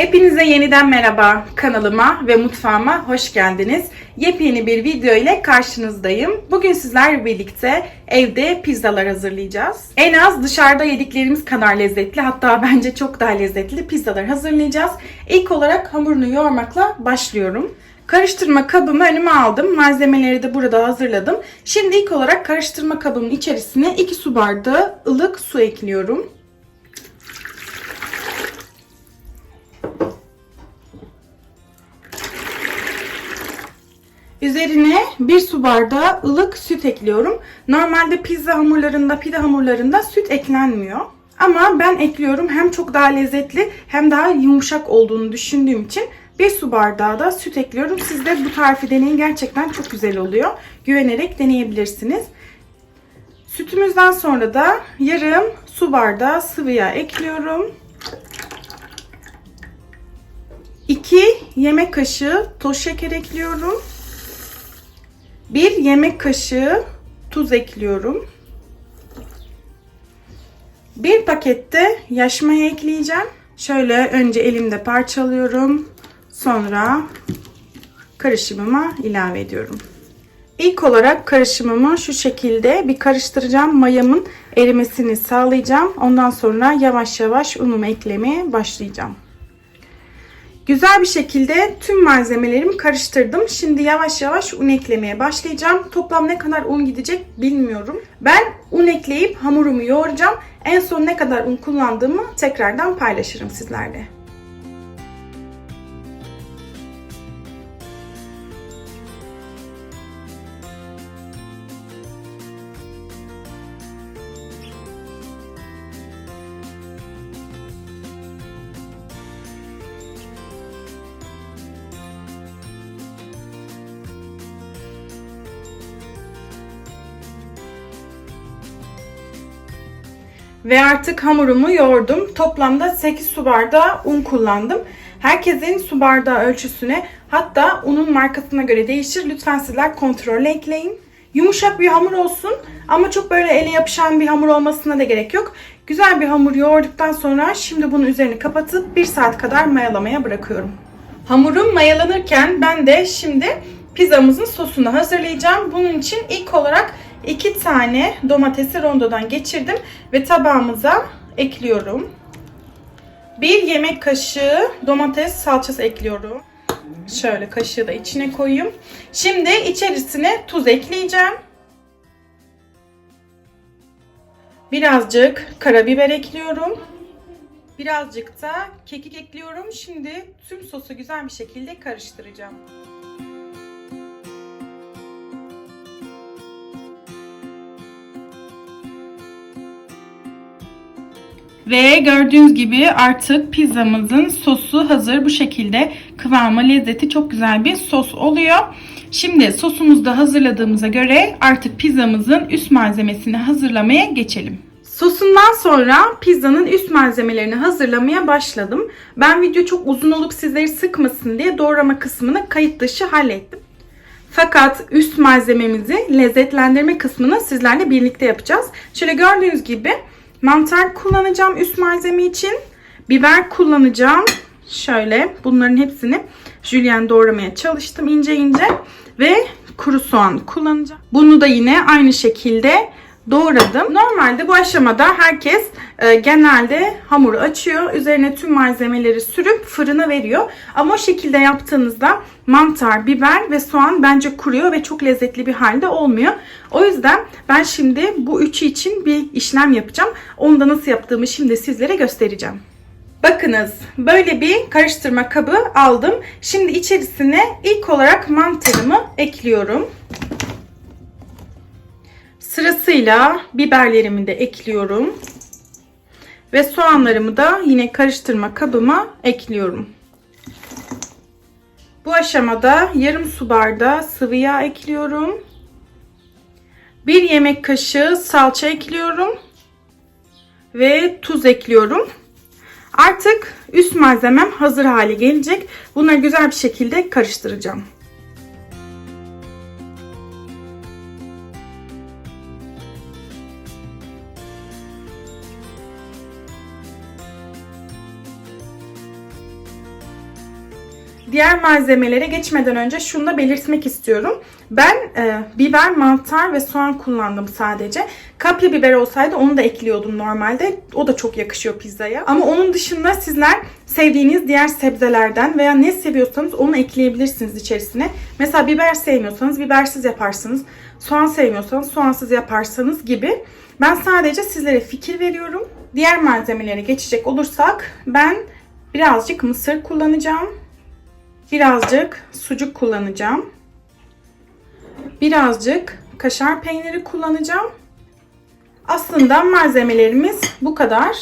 Hepinize yeniden merhaba kanalıma ve mutfağıma hoş geldiniz. Yepyeni bir video ile karşınızdayım. Bugün sizlerle birlikte evde pizzalar hazırlayacağız. En az dışarıda yediklerimiz kadar lezzetli hatta bence çok daha lezzetli pizzalar hazırlayacağız. İlk olarak hamurunu yoğurmakla başlıyorum. Karıştırma kabımı önüme aldım. Malzemeleri de burada hazırladım. Şimdi ilk olarak karıştırma kabımın içerisine 2 su bardağı ılık su ekliyorum. Üzerine bir su bardağı ılık süt ekliyorum. Normalde pizza hamurlarında, pide hamurlarında süt eklenmiyor. Ama ben ekliyorum. Hem çok daha lezzetli hem daha yumuşak olduğunu düşündüğüm için bir su bardağı da süt ekliyorum. Siz de bu tarifi deneyin. Gerçekten çok güzel oluyor. Güvenerek deneyebilirsiniz. Sütümüzden sonra da yarım su bardağı sıvı yağ ekliyorum. 2 yemek kaşığı toz şeker ekliyorum. 1 yemek kaşığı tuz ekliyorum. Bir pakette yaş maya ekleyeceğim. Şöyle önce elimde parçalıyorum. Sonra karışımıma ilave ediyorum. İlk olarak karışımımı şu şekilde bir karıştıracağım. Mayamın erimesini sağlayacağım. Ondan sonra yavaş yavaş unumu eklemeye başlayacağım. Güzel bir şekilde tüm malzemelerimi karıştırdım. Şimdi yavaş yavaş un eklemeye başlayacağım. Toplam ne kadar un gidecek bilmiyorum. Ben un ekleyip hamurumu yoğuracağım. En son ne kadar un kullandığımı tekrardan paylaşırım sizlerle. Ve artık hamurumu yoğurdum. Toplamda 8 su bardağı un kullandım. Herkesin su bardağı ölçüsüne hatta unun markasına göre değişir. Lütfen sizler kontrolle ekleyin. Yumuşak bir hamur olsun ama çok böyle ele yapışan bir hamur olmasına da gerek yok. Güzel bir hamur yoğurduktan sonra şimdi bunun üzerini kapatıp 1 saat kadar mayalamaya bırakıyorum. Hamurum mayalanırken ben de şimdi pizzamızın sosunu hazırlayacağım. Bunun için ilk olarak 2 tane domatesi rondodan geçirdim ve tabağımıza ekliyorum. 1 yemek kaşığı domates salçası ekliyorum. Şöyle kaşığı da içine koyayım. Şimdi içerisine tuz ekleyeceğim. Birazcık karabiber ekliyorum. Birazcık da kekik ekliyorum. Şimdi tüm sosu güzel bir şekilde karıştıracağım. Ve gördüğünüz gibi artık pizzamızın sosu hazır. Bu şekilde kıvamı, lezzeti çok güzel bir sos oluyor. Şimdi sosumuzu da hazırladığımıza göre artık pizzamızın üst malzemesini hazırlamaya geçelim. Sosundan sonra pizzanın üst malzemelerini hazırlamaya başladım. Ben video çok uzun olup sizleri sıkmasın diye doğrama kısmını kayıt dışı hallettim. Fakat üst malzememizi lezzetlendirme kısmını sizlerle birlikte yapacağız. Şöyle gördüğünüz gibi Mantar kullanacağım üst malzeme için. Biber kullanacağım. Şöyle bunların hepsini jülyen doğramaya çalıştım ince ince. Ve kuru soğan kullanacağım. Bunu da yine aynı şekilde doğradım. Normalde bu aşamada herkes genelde hamuru açıyor. Üzerine tüm malzemeleri sürüp fırına veriyor. Ama o şekilde yaptığınızda mantar, biber ve soğan bence kuruyor ve çok lezzetli bir halde olmuyor. O yüzden ben şimdi bu üçü için bir işlem yapacağım. Onu da nasıl yaptığımı şimdi sizlere göstereceğim. Bakınız böyle bir karıştırma kabı aldım. Şimdi içerisine ilk olarak mantarımı ekliyorum. Sırasıyla biberlerimi de ekliyorum. Ve soğanlarımı da yine karıştırma kabıma ekliyorum. Bu aşamada yarım su bardağı sıvı yağ ekliyorum. Bir yemek kaşığı salça ekliyorum. Ve tuz ekliyorum. Artık üst malzemem hazır hale gelecek. Bunları güzel bir şekilde karıştıracağım. Diğer malzemelere geçmeden önce şunu da belirtmek istiyorum. Ben e, biber, mantar ve soğan kullandım sadece. Kapya biber olsaydı onu da ekliyordum normalde. O da çok yakışıyor pizzaya. Ama onun dışında sizler sevdiğiniz diğer sebzelerden veya ne seviyorsanız onu ekleyebilirsiniz içerisine. Mesela biber sevmiyorsanız bibersiz yaparsınız. Soğan sevmiyorsanız soğansız yaparsanız gibi. Ben sadece sizlere fikir veriyorum. Diğer malzemelere geçecek olursak ben birazcık mısır kullanacağım. Birazcık sucuk kullanacağım. Birazcık kaşar peyniri kullanacağım. Aslında malzemelerimiz bu kadar.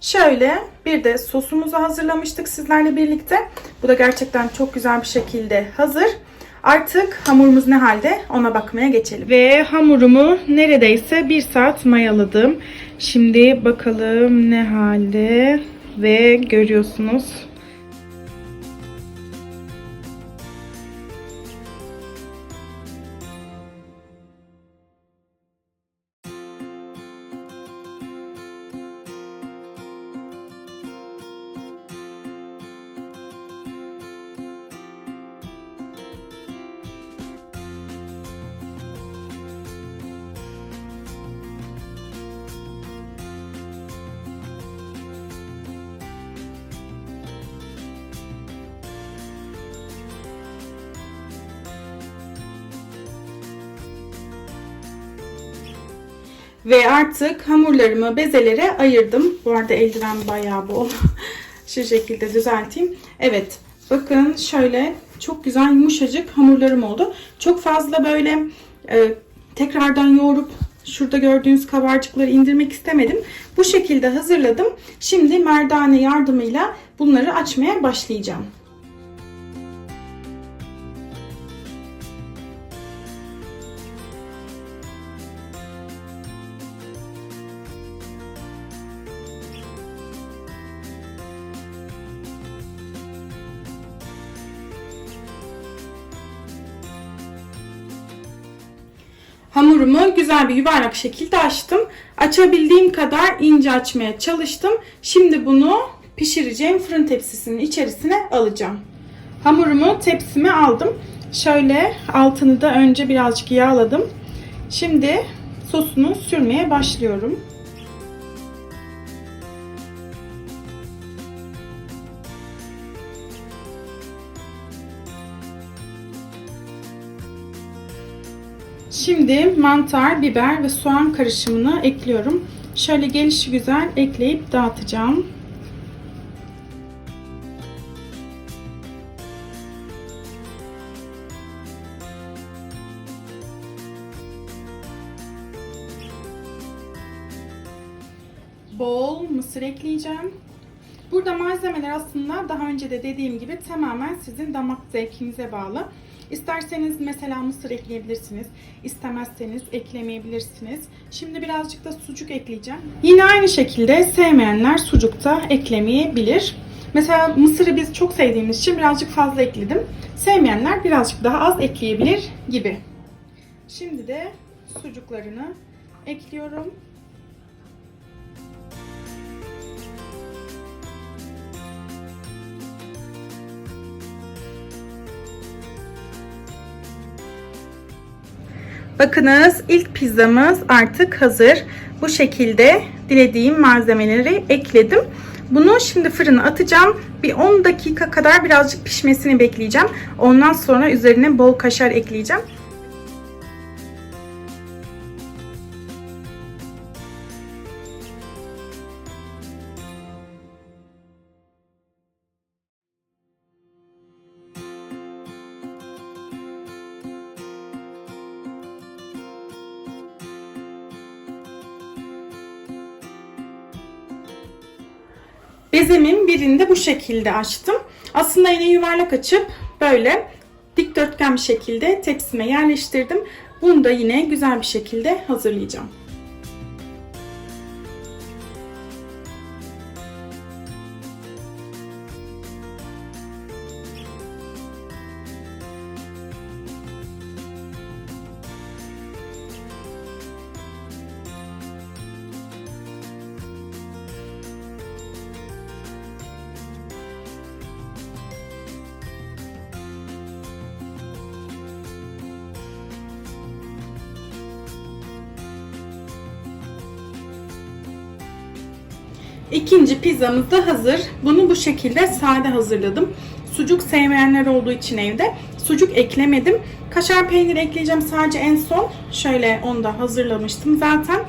Şöyle bir de sosumuzu hazırlamıştık sizlerle birlikte. Bu da gerçekten çok güzel bir şekilde hazır. Artık hamurumuz ne halde ona bakmaya geçelim. Ve hamurumu neredeyse bir saat mayaladım. Şimdi bakalım ne halde ve görüyorsunuz Ve artık hamurlarımı bezelere ayırdım. Bu arada eldiven bayağı bol. Şu şekilde düzelteyim. Evet. Bakın şöyle çok güzel yumuşacık hamurlarım oldu. Çok fazla böyle e, tekrardan yoğurup şurada gördüğünüz kabarcıkları indirmek istemedim. Bu şekilde hazırladım. Şimdi merdane yardımıyla bunları açmaya başlayacağım. Hamurumu güzel bir yuvarlak şekilde açtım. Açabildiğim kadar ince açmaya çalıştım. Şimdi bunu pişireceğim fırın tepsisinin içerisine alacağım. Hamurumu tepsime aldım. Şöyle altını da önce birazcık yağladım. Şimdi sosunu sürmeye başlıyorum. Şimdi mantar, biber ve soğan karışımını ekliyorum. Şöyle gelişi güzel ekleyip dağıtacağım. Bol mısır ekleyeceğim. Burada malzemeler aslında daha önce de dediğim gibi tamamen sizin damak zevkinize bağlı. İsterseniz mesela mısır ekleyebilirsiniz. İstemezseniz eklemeyebilirsiniz. Şimdi birazcık da sucuk ekleyeceğim. Yine aynı şekilde sevmeyenler sucuk da eklemeyebilir. Mesela mısırı biz çok sevdiğimiz için birazcık fazla ekledim. Sevmeyenler birazcık daha az ekleyebilir gibi. Şimdi de sucuklarını ekliyorum. Bakınız ilk pizzamız artık hazır. Bu şekilde dilediğim malzemeleri ekledim. Bunu şimdi fırına atacağım. Bir 10 dakika kadar birazcık pişmesini bekleyeceğim. Ondan sonra üzerine bol kaşar ekleyeceğim. Bezemin birinde bu şekilde açtım. Aslında yine yuvarlak açıp böyle dikdörtgen bir şekilde tepsime yerleştirdim. Bunu da yine güzel bir şekilde hazırlayacağım. İkinci pizzamız da hazır. Bunu bu şekilde sade hazırladım. Sucuk sevmeyenler olduğu için evde sucuk eklemedim. Kaşar peyniri ekleyeceğim sadece en son. Şöyle onu da hazırlamıştım zaten.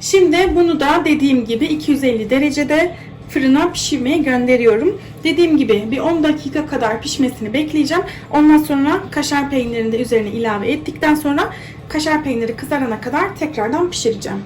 Şimdi bunu da dediğim gibi 250 derecede fırına pişirmeye gönderiyorum. Dediğim gibi bir 10 dakika kadar pişmesini bekleyeceğim. Ondan sonra kaşar peynirini de üzerine ilave ettikten sonra kaşar peyniri kızarana kadar tekrardan pişireceğim.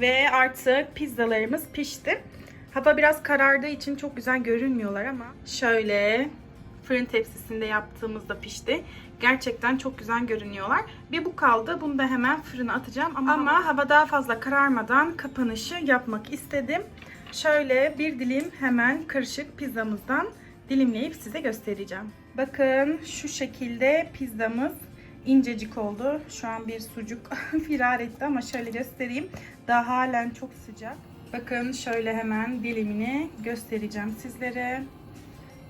Ve artık pizzalarımız pişti. Hava biraz karardığı için çok güzel görünmüyorlar ama şöyle fırın tepsisinde yaptığımızda pişti. Gerçekten çok güzel görünüyorlar. Bir bu kaldı. Bunu da hemen fırına atacağım. Ama, ama hava daha fazla kararmadan kapanışı yapmak istedim. Şöyle bir dilim hemen karışık pizzamızdan dilimleyip size göstereceğim. Bakın şu şekilde pizzamız incecik oldu. Şu an bir sucuk firar etti ama şöyle göstereyim. Daha halen çok sıcak. Bakın şöyle hemen dilimini göstereceğim sizlere.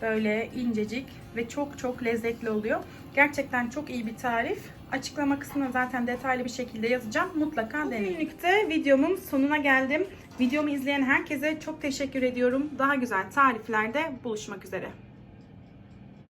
Böyle incecik ve çok çok lezzetli oluyor. Gerçekten çok iyi bir tarif. Açıklama kısmına zaten detaylı bir şekilde yazacağım. Mutlaka deneyin. Bugünlükte videomun sonuna geldim. Videomu izleyen herkese çok teşekkür ediyorum. Daha güzel tariflerde buluşmak üzere.